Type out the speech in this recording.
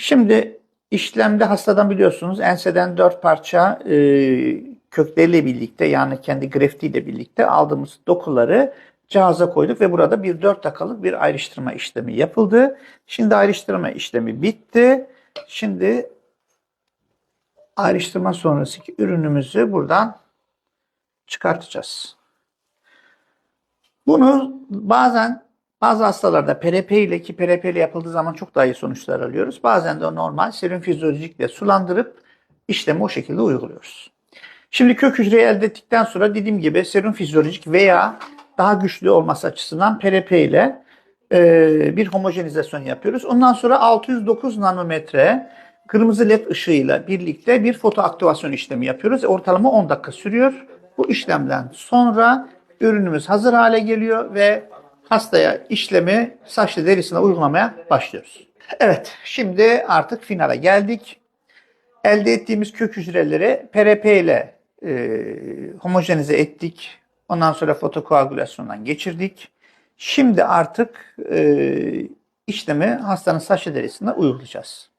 Şimdi işlemde hastadan biliyorsunuz enseden dört parça e, kökleriyle birlikte yani kendi greftiyle birlikte aldığımız dokuları cihaza koyduk ve burada bir 4 dakikalık bir ayrıştırma işlemi yapıldı. Şimdi ayrıştırma işlemi bitti. Şimdi ayrıştırma sonrasındaki ürünümüzü buradan çıkartacağız. Bunu bazen bazı hastalarda PRP ile ki PRP ile yapıldığı zaman çok daha iyi sonuçlar alıyoruz. Bazen de normal serum fizyolojikle sulandırıp işlemi o şekilde uyguluyoruz. Şimdi kök hücreyi elde ettikten sonra dediğim gibi serum fizyolojik veya daha güçlü olması açısından PRP ile e, bir homojenizasyon yapıyoruz. Ondan sonra 609 nanometre kırmızı led ışığıyla birlikte bir fotoaktivasyon işlemi yapıyoruz. Ortalama 10 dakika sürüyor. Bu işlemden sonra ürünümüz hazır hale geliyor ve hastaya işlemi saçlı derisine uygulamaya başlıyoruz. Evet, şimdi artık finale geldik. Elde ettiğimiz kök hücreleri PRP ile e, homojenize ettik. Ondan sonra fotokoagülasyondan geçirdik. Şimdi artık e, işlemi hastanın saçlı derisine uygulayacağız.